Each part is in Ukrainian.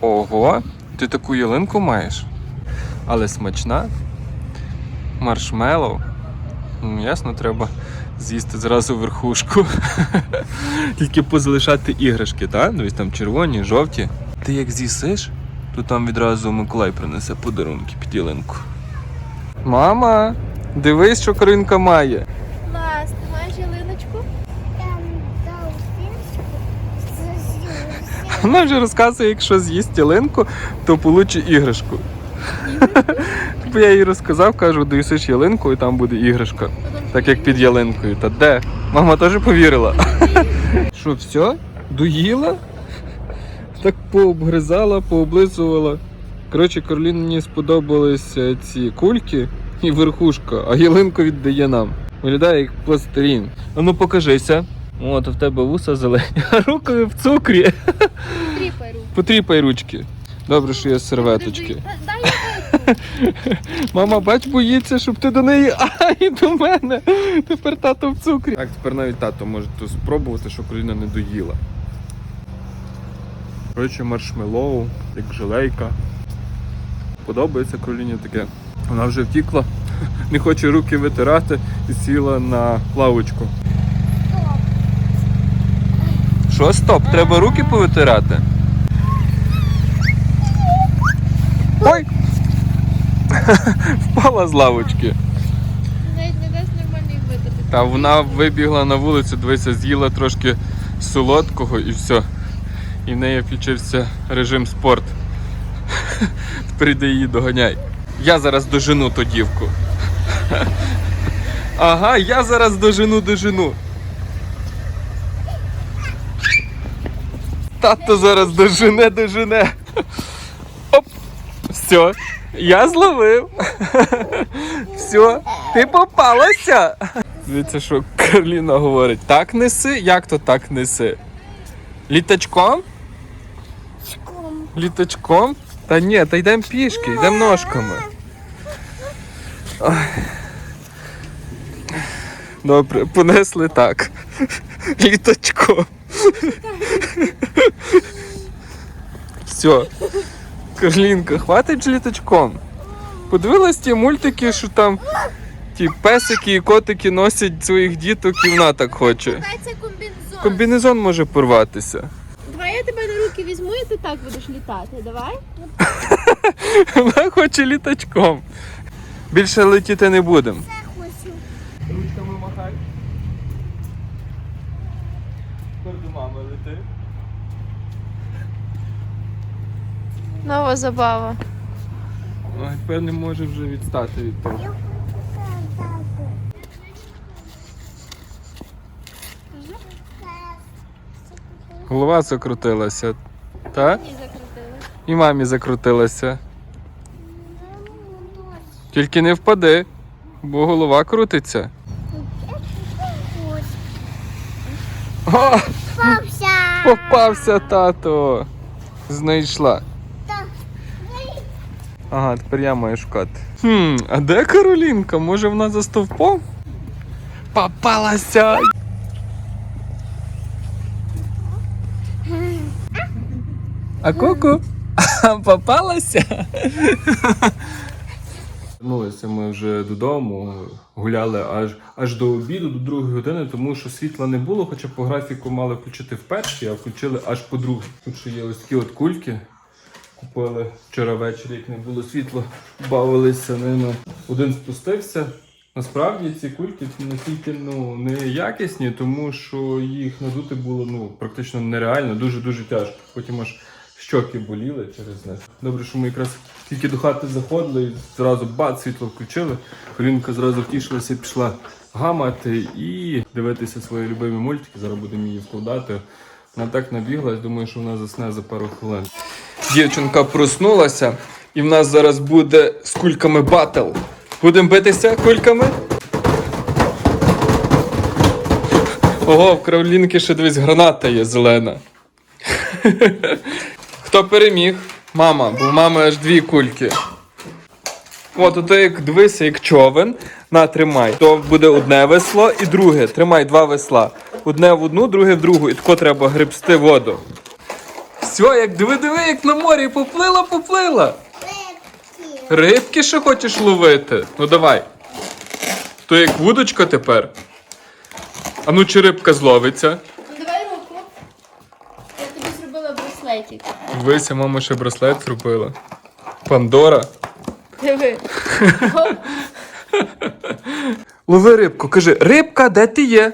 Ого, ти таку ялинку маєш? Але смачна. Маршмеллоу. Ясно, треба з'їсти зразу верхушку. Тільки позалишати іграшки, так? Дивись там червоні, жовті. Ти як з'їсиш, то там відразу Миколай принесе подарунки під ялинку. Мама, дивись, що Каринка має. Клас, ти маєш ялиночку? Там долфінську з'ївся. Вона вже розказує, якщо з'їсть ялинку, то получить іграшку. Бо я їй розказав, кажу, доїсиш ялинку і там буде іграшка. Так як під ялинкою. Та де? Мама теж повірила. Що, все? Доїла? Так пообгризала, пооблизувала. Коротше, Кароліні сподобалися ці кульки і верхушка, а ялинку віддає нам. Виглядає як пластилін. А ну покажися. От, в тебе вуса зелені, а руки в цукрі. Тріпай руку. Потріпай ручки. Добре, що є серветочки. Дай. Мама, бач, боїться, щоб ти до неї, а і до мене. Тепер тато в цукрі. Так, тепер навіть тато може то спробувати, що Кароліна не доїла. Коротше, маршмеллоу, як желейка. Подобається Кароліні таке. Вона вже втікла, не хоче руки витирати і сіла на лавочку. Що стоп? Треба руки повитирати. Ой! Впала з лавочки. Навіть не дасть нормально їх витратити. Та вона вибігла на вулицю, дивися, з'їла трошки солодкого і все. І в неї включився режим спорт. Тепер йди її доганяй. Я зараз дожену ту дівку. Ага, я зараз дожену дожену. Тато зараз дожене, дожене. Оп. Все, я зловив. Все, ти попалася. Дивіться, що Карліна говорить. Так неси? Як то так неси? Літачком? Літачком? Та ні, та йдемо пішки, йдемо ножками. Ой. Добре, понесли так. Літачком. Все. Карлінка, хватить ж літачком. Подивилась ті мультики, що там ті песики і котики носять своїх діток, і вона так хоче. Це комбінзон. Комбінезон може порватися. Давай я тебе на руки візьму і ти так будеш літати. Давай. Вона хоче літачком. Більше летіти не будемо. Це хочу. Ручками махай. Тепер до мами лети. Нова забава. Ой, тепер не може вже відстати від того. Голова закрутилася. Так? І мамі закрутилася. Тільки не впади, бо голова крутиться. О, Попався. попався тато. Знайшла. Ага, тепер я маю шукати. Хм, а де Каролінка? Може вона за стовпом? Попалася! А ку-ку? Попалася? Вернулися ми вже додому, гуляли аж, аж до обіду, до другої години, тому що світла не було, хоча по графіку мали включити в першій, а включили аж по другій. Тут ще є ось такі от кульки. Купили вчора ввечері, як не було світла, бавилися ними. Один спустився. Насправді ці кульки настільки ну, не якісні, тому що їх надути було ну, практично нереально, дуже-дуже тяжко. Потім аж щоки боліли через них. Добре, що ми якраз тільки до хати заходили і зразу бац, світло включили. Колінка зразу втішилася і пішла гамати і дивитися свої любимі мультики. Зараз будемо її вкладати. Вона так набіглась, думаю, що вона засне за пару хвилин. Дівчинка проснулася, і в нас зараз буде з кульками батл. Будемо битися кульками. Ого, в кравлінки ще дивись, граната є зелена. Хто переміг? Мама, бо в мами аж дві кульки. От, ото як дивися, як човен. На, тримай. То буде одне весло і друге. Тримай два весла. Одне в одну, друге в другу. І тако треба гребсти воду. Все, як диви, диви, як на морі поплила, поплила. Лепки. Рибки ще хочеш ловити? Ну давай. То як вудочка тепер. А ну чи рибка зловиться? Ну давай руку. Я тобі зробила браслетик. Дивися, мама ще браслет зробила. Пандора. Диви. Лови рибку, кажи, рибка, де ти є?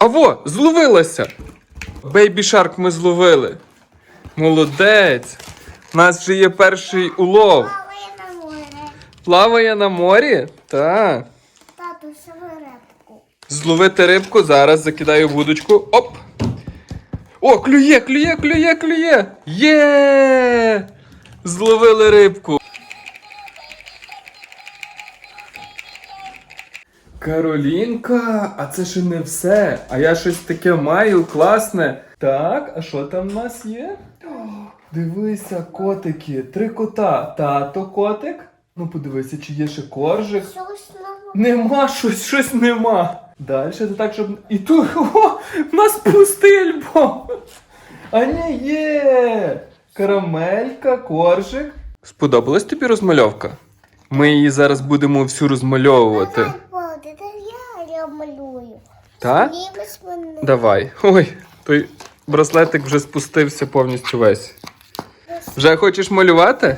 Аво, зловилася. Бейбі шарк ми зловили. Молодець. У нас вже є перший улов. Плаває на море. Плаває на морі? Так. Тату, саме репку. Зловити рибку, зараз закидаю вудочку. Оп! О, клює, клює, клює, клює! Є! Зловили рибку. Каролінка, а це ще не все. А я щось таке маю класне. Так, а що там в нас є? О, Дивися, котики, три кота. Тато котик. Ну подивися, чи є ще коржик. Щось нове. Нема щось, щось нема. Далі це так, щоб. І тут о, в нас пустий альбом. А ні, є. Карамелька, коржик. Сподобалась тобі розмальовка? Ми її зараз будемо всю розмальовувати. Я малюю. Так? Знімеш мене. Давай. Ой, той браслетик вже спустився повністю весь. Вже хочеш малювати?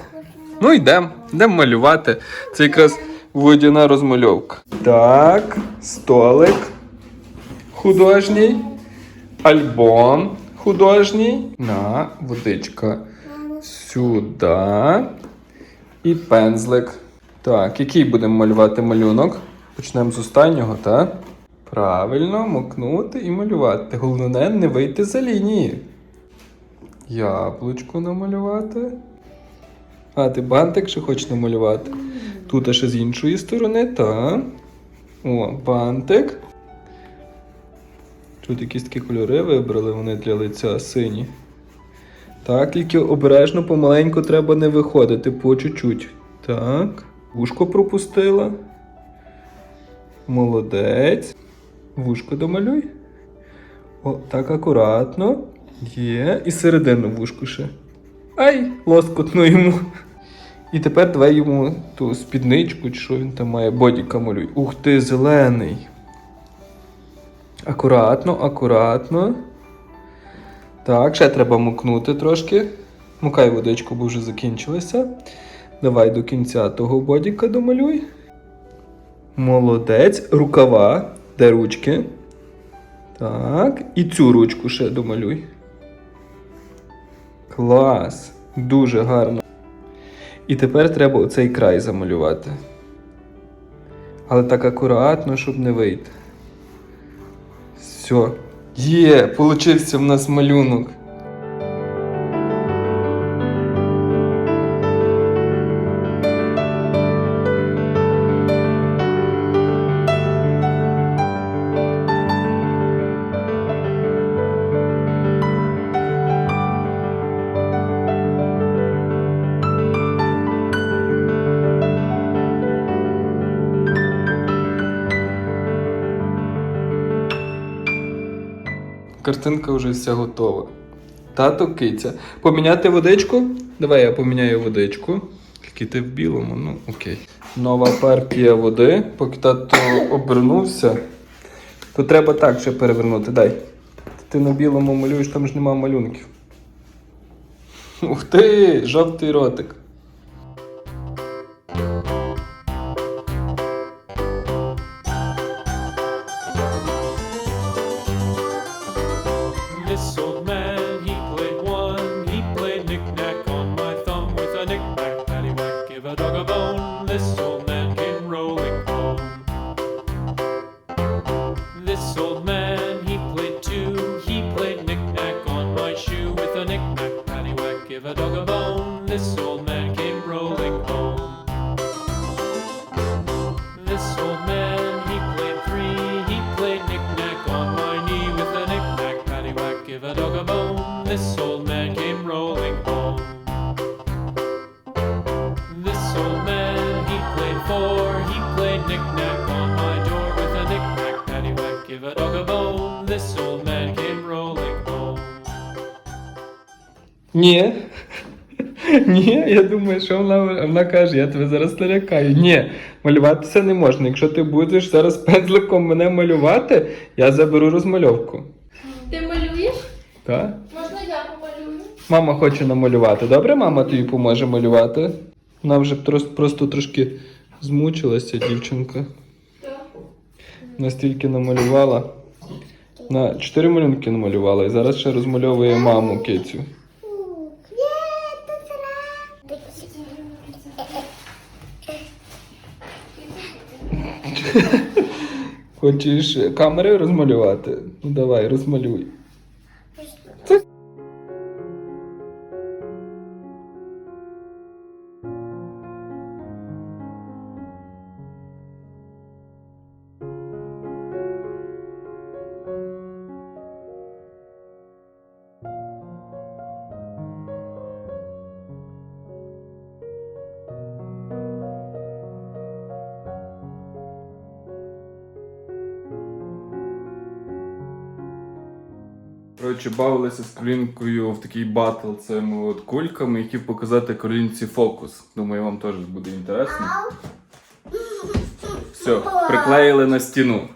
Ну йдемо, йдемо малювати. Це якраз водяна розмальовка. Так, столик художній, альбом художній. На, водичка. Сюди. І пензлик. Так, який будемо малювати малюнок? Почнемо з останнього, так? Правильно, мокнути і малювати. Головне не вийти за лінії. Яблучко намалювати. А, ти бантик ще хочеш намалювати? Тут ще з іншої сторони, так. О, бантик. Тут якісь такі кольори вибрали, вони для лиця сині. Так, тільки обережно, помаленьку треба не виходити, по чуть-чуть. Так. Вушко пропустила. Молодець. Вушко домалюй. О, так акуратно. Є. І середину вушку ще. Ай, лоскотно йому. І тепер давай йому ту спідничку, чи що він там має, бодіка малюй. Ух ти, зелений. Акуратно, акуратно. Так, ще треба мукнути трошки. Мукай водичку, бо вже закінчилася. Давай до кінця того бодіка домалюй. Молодець. Рукава. Де ручки? Так. І цю ручку ще домалюй. Клас. Дуже гарно. І тепер треба оцей край замалювати. Але так акуратно, щоб не вийти. Все. Є, получився в нас малюнок. Картинка вже вся готова. Тато киця. Поміняти водичку? Давай я поміняю водичку. Тільки ти в білому, ну окей. Нова партія води. Поки тато обернувся, то треба так ще перевернути. Дай. Ти на білому малюєш, там ж нема малюнків. Ух ти! Жовтий ротик. Ні. Ні, я думаю, що вона, вона каже, я тебе зараз налякаю. Ні, малюватися не можна. Якщо ти будеш зараз пензликом мене малювати, я заберу розмальовку. Ти малюєш? Так? Можна я помалюю? Мама хоче намалювати. Добре, мама тобі поможе малювати. Вона вже просто трошки змучилася, дівчинка. Так. Настільки намалювала. На чотири малюнки намалювала і зараз ще розмальовує маму кицю. Є, та зра. Хочеш камери розмалювати? Ну давай, розмалюй. Коротше, бавилися з Каролінкою в такий батл цими от кульками, які показати Каролінці фокус. Думаю, вам теж буде інтересно. Все, приклеїли на стіну.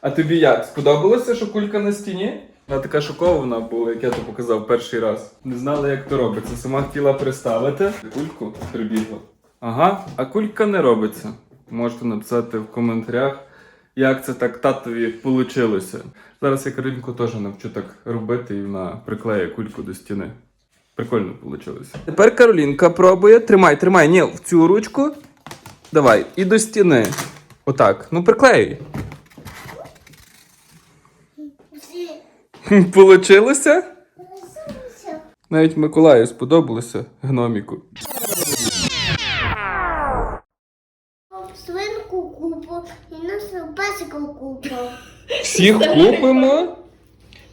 А тобі як? Сподобалося, що кулька на стіні? Вона така шокована була, як я то показав перший раз. Не знала, як то робиться. Сама хотіла приставити. Кульку прибігла. Ага, а кулька не робиться. Можете написати в коментарях, як це так татові вийшло. Зараз я Каролінку теж навчу так робити, і вона приклеє кульку до стіни. Прикольно вийшло. Тепер Каролінка пробує. Тримай, тримай. Ні, в цю ручку. Давай, і до стіни. Отак. Ну приклеюй. Получилося? Навіть Миколаю сподобалося гноміку. Всіх купимо.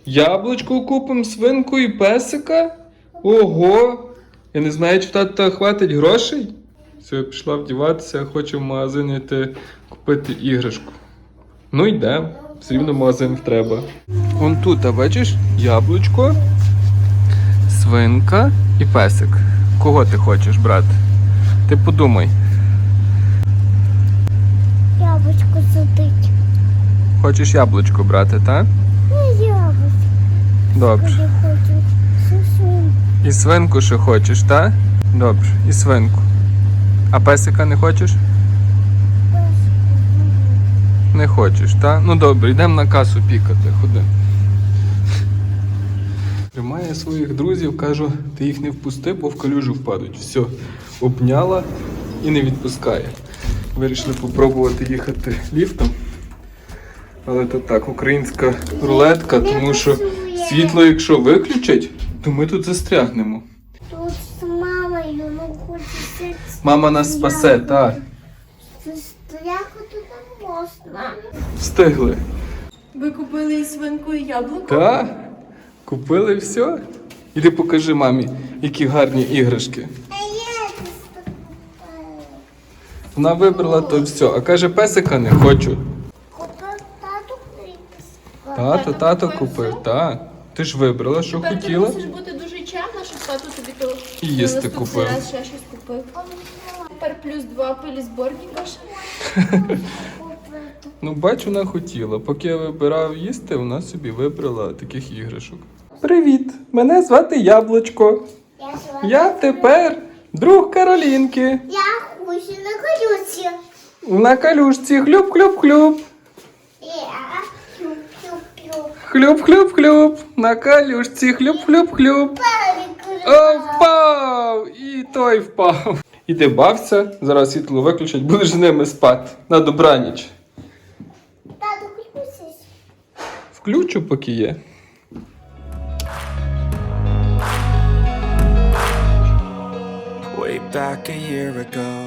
Яблучко купимо, свинку і песика. Ого! Я не знаю, чи в тата хватить грошей. Все, пішла вдіватися, хочу в магазин йти купити іграшку. Ну йдемо. Все рівно магазин треба. Вон тут, а бачиш, яблучко, свинка і песик. Кого ти хочеш брати? Ти подумай. Яблучко сидить. Хочеш яблучко брати, так? Не яблучко. Добре. Я хочу. Сусун. І свинку ще хочеш, так? Добре, і свинку. А песика не хочеш? Не хочеш, так? Ну добре, йдемо на касу пікати, ходи. Тримає своїх друзів, кажу, ти їх не впусти, бо в калюжу впадуть. Все, обняла і не відпускає. Вирішили попробувати їхати ліфтом. Але то так, українська рулетка, тому що світло, якщо виключать, то ми тут застрягнемо. Тут з мамою, ну хочеться. Мама нас спасе, так. Стряху тут не можна. Встигли. Ви купили і свинку, і яблуко? Так. Купили все. Іди покажи мамі, які гарні іграшки. А я купила. Вона вибрала то все, а каже, песика не хочу. Тато, тато купив, так. Ти ж вибрала, що Тепер ти хотіла. мусиш бути дуже чемна, щоб тато тобі то І їсти наступний купив. раз ще щось купив. Тепер плюс два пилі зборника ще. Ну, бач, вона хотіла. Поки я вибирав їсти, вона собі вибрала таких іграшок. Привіт! Мене звати Яблучко. Я звати- Я тепер друг Каролінки. Я хочу на колюці. На калюшці хлюп-хлюп-хлюп. Я чуп-чуп-чуп. Хлюп-хлюп-хлюп. На калюшці хлюп-хлюп-хлюп. О, впав! І той впав. Іди бався, зараз світло виключать, будеш з ними спати. На добраніч. Тату колюсись. Включу, поки є. Way back a year ago,